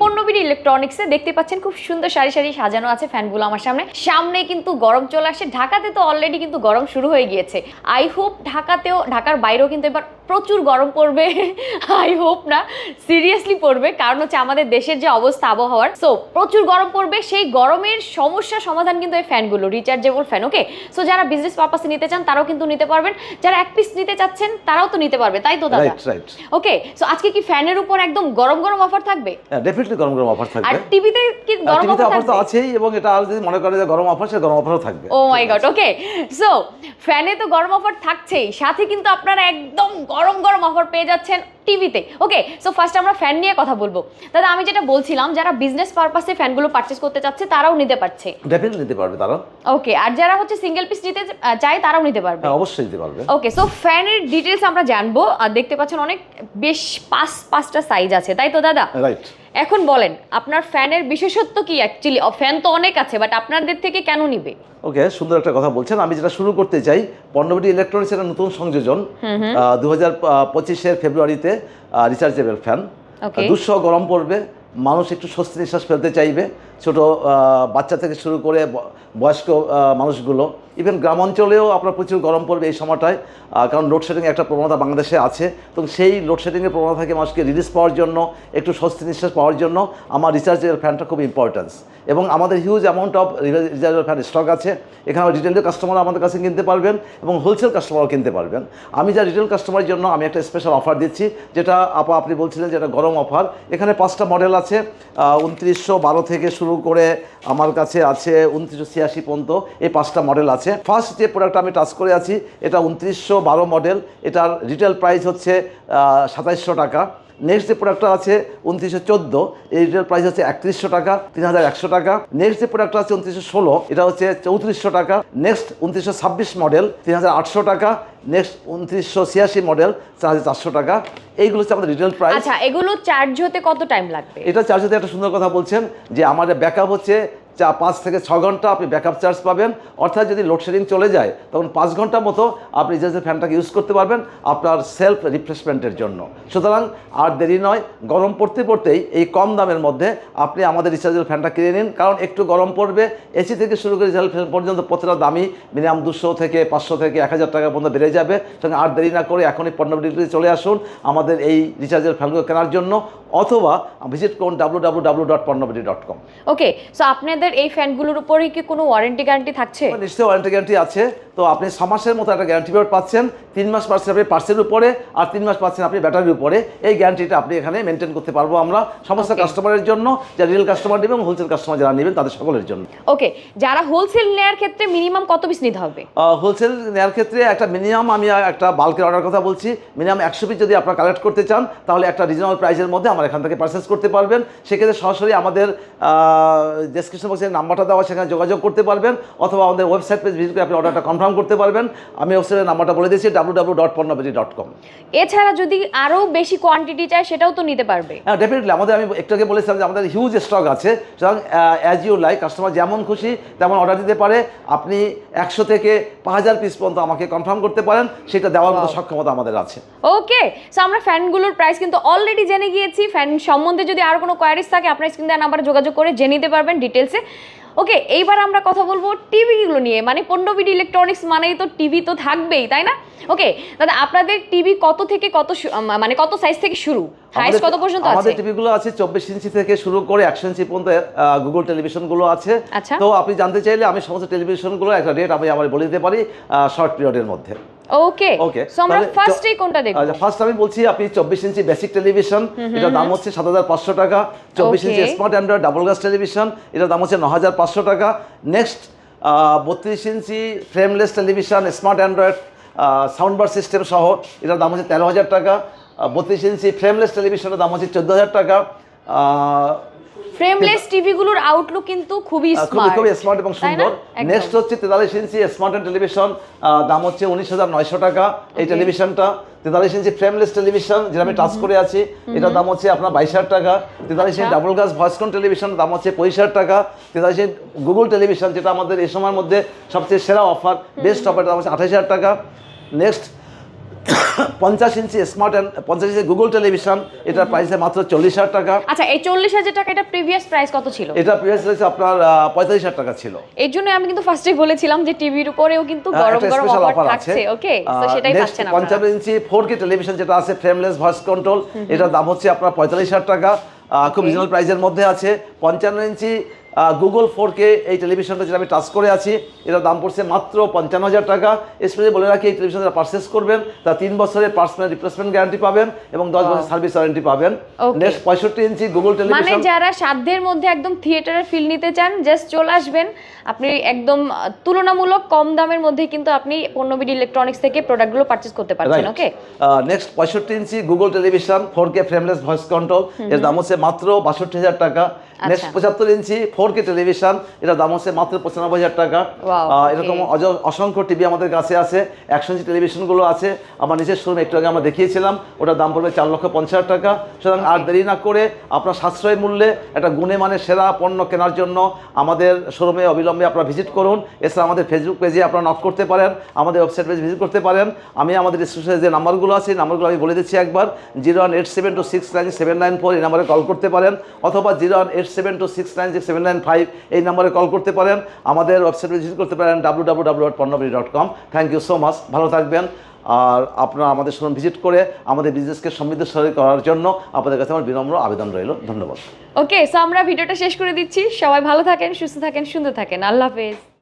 পণ্যবিড়ি ইলেকট্রনিক্সে দেখতে পাচ্ছেন খুব সুন্দর সারি সারি সাজানো আছে ফ্যানগুলো আমার সামনে। সামনে কিন্তু গরম চলে আসে। ঢাকাতে তো অলরেডি কিন্তু গরম শুরু হয়ে গিয়েছে। আই হোপ ঢাকাতেও ঢাকার বাইরেও কিন্তু এবার প্রচুর গরম পড়বে। আই হোপ না সিরিয়াসলি পড়বে। কারণ হচ্ছে আমাদের দেশের যে অবস্থা আবহাওয়ার সো প্রচুর গরম পড়বে। সেই গরমের সমস্যা সমাধান কিন্তু এই ফ্যানগুলো রিচার্জেবল ফ্যান ওকে সো যারা বিজনেস পারপাসে নিতে চান তারাও কিন্তু নিতে পারবেন। যারা এক পিস নিতে চাচ্ছেন তারাও তো নিতে পারবে। তাই তো দাদা? ওকে সো আজকে কি ফ্যানের উপর একদম গরম গরম অফার থাকবে? হ্যাঁ ডেফিনেটলি গরম গরম অফার থাকবে। আর টিভিতে কি গরম টিভিতে অফার অফার তো আছেই এবং এটা আর যদি মনে করে যে গরম অফার সে গরম অফারও থাকবে। ও মাই গড ওকে সো ফ্যানে তো গরম অফার থাকছেই সাথে কিন্তু আপনারা একদম গরম গরম অফার পেয়ে যাচ্ছেন টিভিতে ওকে সো ফার্স্ট আমরা ফ্যান নিয়ে কথা বলব। দাদা আমি যেটা বলছিলাম যারা বিজনেস পারপাসে ফ্যানগুলো পারচেস করতে চাচ্ছে তারাও নিতে পারছে। ডেফিনেটলি নিতে পারবে তারা ওকে আর যারা হচ্ছে সিঙ্গেল পিস নিতে চায় তারাও নিতে পারবে। হ্যাঁ অবশ্যই নিতে পারবে। ওকে সো ফ্যানের ডিটেলস আমরা জানব। আর দেখতে পাচ্ছেন অনেক বেশ পাঁচ পাঁচটা সাইজ আছে তাই তো দাদা? রাইট এখন বলেন আপনার ফ্যানের বিশেষত্ব কি? অ্যাকচুয়ালি ফ্যান তো অনেক আছে বাট আপনাদের থেকে কেন নিবে? ওকে সুন্দর একটা কথা বলছেন। আমি যেটা শুরু করতে চাই পণ্যবিটি ইলেকট্রনিক্স একটা নতুন সংযোজন দু হাজার পঁচিশের ফেব্রুয়ারিতে রিচার্জেবল ফ্যান দুশো দুঃসহ গরম পড়বে মানুষ একটু স্বস্তি নিঃশ্বাস ফেলতে চাইবে। ছোট বাচ্চা থেকে শুরু করে বয়স্ক মানুষগুলো। ইভেন গ্রাম অঞ্চলেও আপনার প্রচুর গরম পড়বে এই সময়টায়। কারণ লোডশেডিং একটা প্রবণতা বাংলাদেশে আছে। তো সেই লোডশেডিংয়ের প্রবণতা থেকে মানুষকে রিলিজ পাওয়ার জন্য, একটু স্বস্তি নিঃশ্বাস পাওয়ার জন্য আমার রিচার্জের ফ্যানটা খুব ইম্পর্টেন্স এবং আমাদের হিউজ অ্যামাউন্ট অফ রিচার্জের ফ্যান স্টক আছে। এখানে রিটেল কাস্টমার আমাদের কাছে কিনতে পারবেন এবং হোলসেল কাস্টমারও কিনতে পারবেন। আমি যা রিটেল কাস্টমারের জন্য আমি একটা স্পেশাল অফার দিচ্ছি, যেটা আপা আপনি বলছিলেন যেটা গরম অফার এখানে পাঁচটা মডেল আছে উনত্রিশশো বারো থেকে শুরু করে আমার কাছে আছে উনত্রিশশো ছিয়াশি পর্যন্ত, এই পাঁচটা মডেল আছে। ফার্স্ট যে প্রোডাক্ট আমি টাচ করে আছি, এটা উনত্রিশশো বারো মডেল এটার রিটেল প্রাইস হচ্ছে সাতাইশশো টাকা। নেক্সট যে প্রোডাক্টটা আছে উনত্রিশশো চোদ্দ এই রিটেল প্রাইস হচ্ছে একত্রিশশো টাকা তিন হাজার একশো টাকা। নেক্সট যে প্রোডাক্টটা আছে উনত্রিশশো ষোলো এটা হচ্ছে চৌত্রিশশো টাকা। নেক্সট উনত্রিশশো ছাব্বিশ মডেল তিন হাজার আটশো টাকা। নেক্সট উনত্রিশশো ছিয়াশি মডেল চার হাজার চারশো টাকা। এইগুলো হচ্ছে আমাদের রিটেল প্রাইস আচ্ছা এগুলো চার্জ হতে কত টাইম লাগবে? এটা চার্জ হতে একটা সুন্দর কথা বলছেন যে আমাদের ব্যাকআপ হচ্ছে চা পাঁচ থেকে ছ ঘণ্টা আপনি ব্যাকআপ চার্জ পাবেন। অর্থাৎ যদি লোডশেডিং চলে যায়, তখন পাঁচ ঘণ্টা মতো আপনি রিচার্জের ফ্যানটাকে ইউজ করতে পারবেন আপনার সেলফ রিফ্রেশমেন্টের জন্য। সুতরাং আর দেরি নয়, গরম পড়তে পড়তেই এই কম দামের মধ্যে আপনি আমাদের রিচার্জের ফ্যানটা কিনে নিন। কারণ একটু গরম পড়বে এসি থেকে শুরু করে রিচার্জ ফ্যান পর্যন্ত প্রতিটা দামি মিনিমাম দুশো থেকে পাঁচশো থেকে এক হাজার টাকা পর্যন্ত বেড়ে যাবে। সুতরাং আর দেরি না করে এখনই পণ্য বিক্রিতে চলে আসুন আমাদের এই রিচার্জের ফ্যানগুলো কেনার জন্য। অথবা ভিজিট করুন W W W dot Ponnobd dot com okay so আপনাদের এই ফ্যানগুলোর উপরে কি কোনো ওয়ারেন্টি গ্যারান্টি থাকছে? নিশ্চয়ই ওয়ারেন্টি গ্যারান্টি আছে। তো আপনি ছ মাসের মতো একটা গ্যারান্টি পেপার পাচ্ছেন। তিন মাস পাচ্ছেন আপনি পার্সের উপরে আর তিন মাস পাচ্ছেন আপনি ব্যাটারির উপরে। এই গ্যারান্টিটা আপনি এখানে মেনটেন করতে পারব আমরা সমস্ত কাস্টমারের জন্য যারা রিয়েল কাস্টমার নেবেন এবং হোলসেল কাস্টমার যারা নেবেন তাদের সকলের জন্য। ওকে যারা হোলসেল নেয়ার ক্ষেত্রে মিনিমাম কত পিস নিতে হবে? হোলসেল নেওয়ার ক্ষেত্রে একটা মিনিমাম আমি একটা বাল্কের অর্ডার কথা বলছি। মিনিমাম একশো পিস যদি আপনারা কালেক্ট করতে চান তাহলে একটা রিজনেবল প্রাইসের মধ্যে আমার এখান থেকে পারচেস করতে পারবেন। সেক্ষেত্রে সরাসরি আমাদের ডেসক্রিপশন বক্সে নাম্বারটা দেওয়া সেখানে যোগাযোগ করতে পারবেন অথবা আমাদের ওয়েবসাইট পেজ ভিজিট করে আপনি অর্ডারটা কনফার্ম করতে পারবেন। আমি ওয়েবসাইটের নাম্বারটা বলে দিয়েছি W W dot Ponnobd dot com এছাড়া যদি আরও বেশি কোয়ান্টিটি চায় সেটাও তো নিতে পারবে। হ্যাঁ ডেফিনেটলি আমাদের আমি একটু আগে বলেছিলাম যে আমাদের হিউজ স্টক আছে। সুতরাং অ্যাজ ইউ লাইক কাস্টমার যেমন খুশি তেমন অর্ডার দিতে পারে। আপনি একশো থেকে পাঁচ হাজার পিস পর্যন্ত আমাকে কনফার্ম করতে পারেন সেটা দেওয়ার মতো সক্ষমতা আমাদের আছে। ওকে সো আমরা ফ্যানগুলোর প্রাইস কিন্তু অলরেডি জেনে গিয়েছি। ফ্যান সম্বন্ধে যদি আর কোনো কোয়ারিজ থাকে আপনার স্ক্রিন দেওয়া নাম্বারে যোগাযোগ করে জেনে নিতে পারবেন ডিটেলসে ওকে এইবার আমরা কথা বলব টিভিগুলো নিয়ে। মানে পণ্যবিডি ইলেকট্রনিক্স মানেই তো টিভি তো থাকবেই তাই না? ওকে দাদা আপনাদের টিভি কত থেকে কত মানে কত সাইজ থেকে শুরু? আমাদের- কত পর্যন্ত আছে? আমাদের টিভিগুলো আছে চব্বিশ ইঞ্চি থেকে শুরু করে একশো ইঞ্চি পর্যন্ত গুগল টেলিভিশনগুলো আছে। আচ্ছা। তো আপনি জানতে চাইলে আমি সমস্ত টেলিভিশনগুলো একটা রেট আমি আমার বলে দিতে পারি শর্ট পিরিয়ডের মধ্যে। ওকে ওকে সো আমরা ফার্স্টেই কোনটা দেখব? ফার্স্ট আমি বলছি আপনি চব্বিশ ইঞ্চি বেসিক টেলিভিশন এটার দাম হচ্ছে সাত হাজার পাঁচশো টাকা। চব্বিশ ইঞ্চি smart Android double glass television এটার দাম হচ্ছে ন হাজার পাঁচশো টাকা। নেক্সট বত্রিশ ইঞ্চি frameless television smart Android sound bar system সহ এটার দাম হচ্ছে তেরো হাজার টাকা। বত্রিশ ইঞ্চি ফ্রেমলেস টেলিভিশনের দাম হচ্ছে চোদ্দ হাজার টাকা। ফ্রেমলেস টিভিগুলোর আউটলুক কিন্তু খুবই স্মার্ট খুবই স্মার্ট এবং সুন্দর। নেক্সট হচ্ছে তেতাল্লিশ ইঞ্চি স্মার্ট টেলিভিশন দাম হচ্ছে উনিশ হাজার নয়শো টাকা। এই টেলিভিশনটা তেতাল্লিশ ইঞ্চি ফ্রেমলেস টেলিভিশন যেটা আমি টাচ করে আছি এটার দাম হচ্ছে আপনার বাইশ হাজার টাকা। তেতাল্লিশ ইঞ্চি। ডাবল গ্লাস ভয়েসকন টেলিভিশন দাম হচ্ছে পঁচিশ হাজার টাকা। তেতাল্লিশ ইঞ্চি গুগল টেলিভিশন যেটা আমাদের এই সময়ের মধ্যে সবচেয়ে সেরা অফার বেস্ট অফার দাম হচ্ছে আঠাশ হাজার টাকা। নেক্সট পঞ্চাশ ইঞ্চি স্মার্ট অ্যান্ড পঞ্চাশ ইঞ্চি গুগল টেলিভিশন এটার প্রাইস মাত্র চল্লিশ হাজার টাকা। আচ্ছা এই চল্লিশ হাজার টাকা এটা প্রিভিয়াস প্রাইস কত ছিল? এটা প্রাইস আপনার পঁয়তাল্লিশ হাজার টাকা ছিল। এর জন্য আমি কিন্তু ফার্স্টে বলেছিলাম যে টিভির উপরেও কিন্তু হ্যাঁ, গরম গরম স্পেশাল অফার আছে। থাকছে ওকে তো সেটাই পাচ্ছেন আপনারা। পঞ্চান্ন ইঞ্চি ফোর কে টেলিভিশন যেটা আছে ফ্রেমলেস ভয়েস কন্ট্রোল এটার দাম হচ্ছে আপনার পঁয়তাল্লিশ হাজার টাকা। খুব. রিজনাল প্রাইসের মধ্যে আছে। পঞ্চান্ন ইঞ্চি গুগল ফোর কে এই টেলিভিশনটা যেটা আমি টাচ করে আছি এটার দাম পড়ছে মাত্র পঞ্চান্ন হাজার টাকা। স্পেশালি বলে রাখি এই টেলিভিশন যারা পারচেস করবেন তা তিন বছরের পার্সোনাল রিপ্লেসমেন্ট গ্যারান্টি পাবেন এবং দশ বছর সার্ভিস ওয়ারেন্টি পাবেন। নেক্সট পঁয়ষট্টি ইঞ্চি গুগল মানে টেলিভিশন যারা সাধ্যের মধ্যে একদম থিয়েটারের ফিল নিতে চান জাস্ট চলে আসবেন। আপনি একদম তুলনামূলক কম দামের মধ্যে কিন্তু আপনি পণ্যবিডি ইলেকট্রনিক্স থেকে প্রোডাক্টগুলো পারচেস করতে পারছেন ওকে নেক্সট পঁয়ষট্টি ইঞ্চি Google television four K frameless voice control এর দাম হচ্ছে মাত্র বাষট্টি হাজার টাকা। নেক্সট আচ্ছা। পঁচাত্তর ইঞ্চি ফোর কে টেলিভিশন এটা দাম হচ্ছে মাত্র পঁচানব্বই হাজার টাকা. এরকম অসংখ্য টিভি আমাদের কাছে আছে একশো ইঞ্চি টেলিভিশনগুলো আছে। আমার নিজের শোরুমে একটু আগে আমরা দেখিয়েছিলাম ওটার দাম পড়বে চার লক্ষ পঞ্চাশ হাজার টাকা। সুতরাং আর দেরি না করে আপনার সাশ্রয় মূল্যে একটা গুণে মানে সেরা পণ্য কেনার জন্য আমাদের শোরুমে অবিলম্বে আপনারা ভিজিট করুন। এছাড়া আমাদের ফেসবুক পেজে আপনারা নক করতে পারেন আমাদের ওয়েবসাইট পেজ ভিজিট করতে পারেন। আমি আমাদের ডিসক্রিপশনে যে নাম্বারগুলো আছে এই নাম্বারগুলো আমি বলে দিচ্ছি একবার। Zero one eight seven two six nine seven nine four এই নাম্বারে কল করতে পারেন অথবা zero one eight seven two six nine six seven nine five এই নাম্বারে কল করতে পারেন। আমাদের ওয়েবসাইট ভিজিট করতে পারেন W W W dot Ponnobd dot com thank you so much ভালো থাকবেন। আর আপনারা আমাদের শোরুম ভিজিট করে আমাদের বিজনেসকে সমৃদ্ধশালী করার জন্য আপনাদের কাছে আমার বিনম্র আবেদন রইল। ধন্যবাদ। ওকে সো আমরা ভিডিওটা শেষ করে দিচ্ছি। সবাই ভালো থাকেন, সুস্থ থাকেন, সুন্দর থাকেন। আল্লাহ হাফেজ।